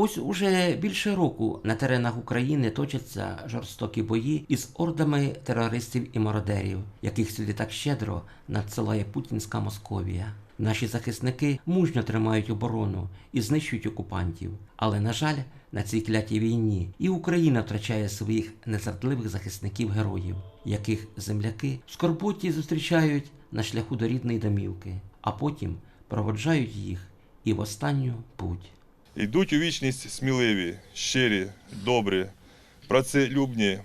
Ось уже більше року на теренах України точаться жорстокі бої із ордами терористів і мародерів, яких сюди так щедро надсилає путінська Московія. Наші захисники мужньо тримають оборону і знищують окупантів. Але, на жаль, на цій клятій війні і Україна втрачає своїх незрадливих захисників-героїв, яких земляки в скорботі зустрічають на шляху до рідної домівки, а потім проводжають їх і в останню путь. Йдуть у вічність сміливі, щирі, добрі, працелюбні,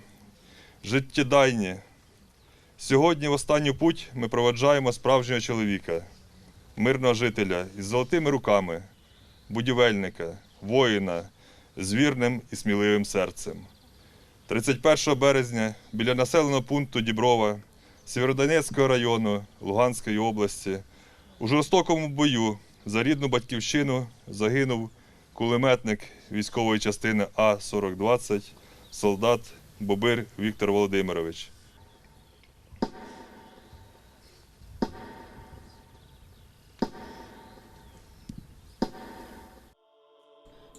життєдайні. Сьогодні в останню путь ми проведжаємо справжнього чоловіка, мирного жителя із золотими руками, будівельника, воїна з вірним і сміливим серцем. 31 березня біля населеного пункту Діброва Сєвєродонецького району Луганської області у жорстокому бою за рідну батьківщину загинув кулеметник військової частини А-4020, солдат Бобир Віктор Володимирович.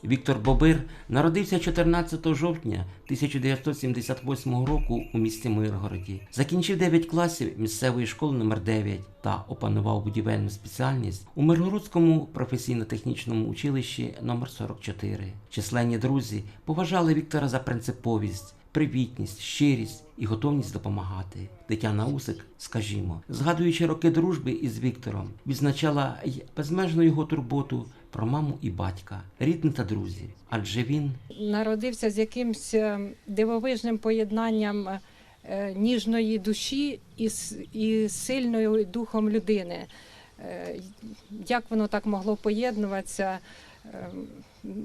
Віктор Бобир народився 14 жовтня 1978 року у місті Миргороді. Закінчив 9 класів місцевої школи номер 9 та опанував будівельну спеціальність у Миргородському професійно-технічному училищі номер 44. Численні друзі поважали Віктора за принциповість, привітність, щирість і готовність допомагати. Тетяна Усик, скажімо, згадуючи роки дружби із Віктором, відзначала безмежну його турботу про маму і батька, рідних та друзів. Адже він народився з якимсь е, дивовижним поєднанням е, ніжної душі і, і сильною духом людини. Е, Як воно так могло поєднуватися, е,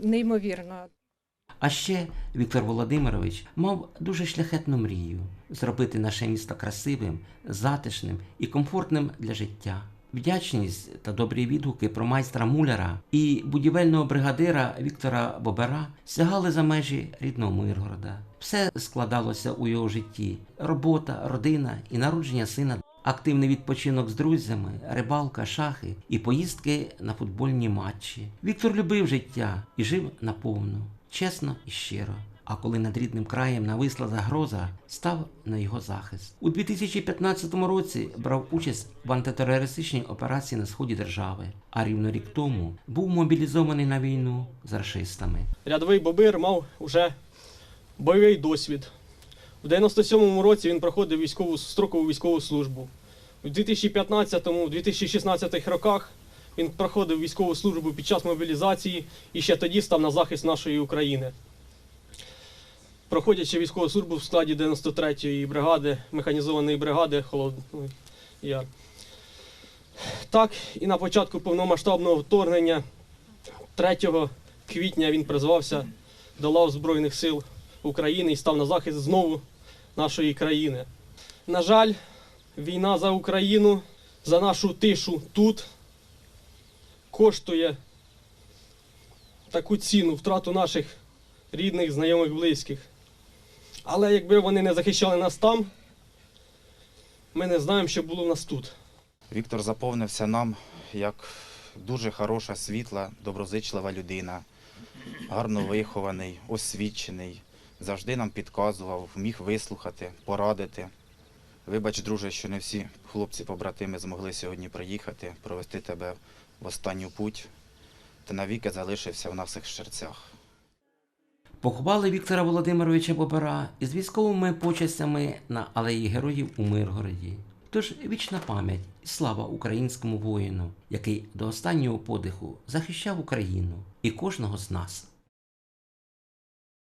неймовірно. А ще Віктор Володимирович мав дуже шляхетну мрію зробити наше місто красивим, затишним і комфортним для життя. Вдячність та добрі відгуки про майстра муляра і будівельного бригадира Віктора Бобера сягали за межі рідного Миргорода. Все складалося у його житті: робота, родина і народження сина. Активний відпочинок з друзями, рибалка, шахи і поїздки на футбольні матчі. Віктор любив життя і жив наповну, чесно і щиро. А коли над рідним краєм нависла загроза, став на його захист. У 2015 році брав участь в антитерористичній операції на сході держави, а рівно рік тому був мобілізований на війну з рашистами. Рядовий Бобир мав уже бойовий досвід. У 97-му році він проходив військову строкову військову службу. У 2015-2016 роках він проходив військову службу під час мобілізації і ще тоді став на захист нашої України. Проходячи військову службу в складі 93-ї бригади, механізованої бригади Холодний Яр. Так, і на початку повномасштабного вторгнення 3 квітня він призвався до лав Збройних сил України і став на захист знову нашої країни. На жаль, війна за Україну, за нашу тишу тут коштує таку ціну, втрату наших рідних, знайомих, близьких. Але якби вони не захищали нас там, ми не знаємо, що було в нас тут. Віктор заповнився нам як дуже хороша, світла, доброзичлива людина, гарно вихований, освічений, завжди нам підказував, міг вислухати, порадити. Вибач, друже, що не всі хлопці-побратими змогли сьогодні приїхати, провести тебе в останню путь. та навіки залишився в наших серцях. Поховали Віктора Володимировича Бобера із військовими почестями на алеї героїв у Миргороді. Тож вічна пам'ять і слава українському воїну, який до останнього подиху захищав Україну і кожного з нас.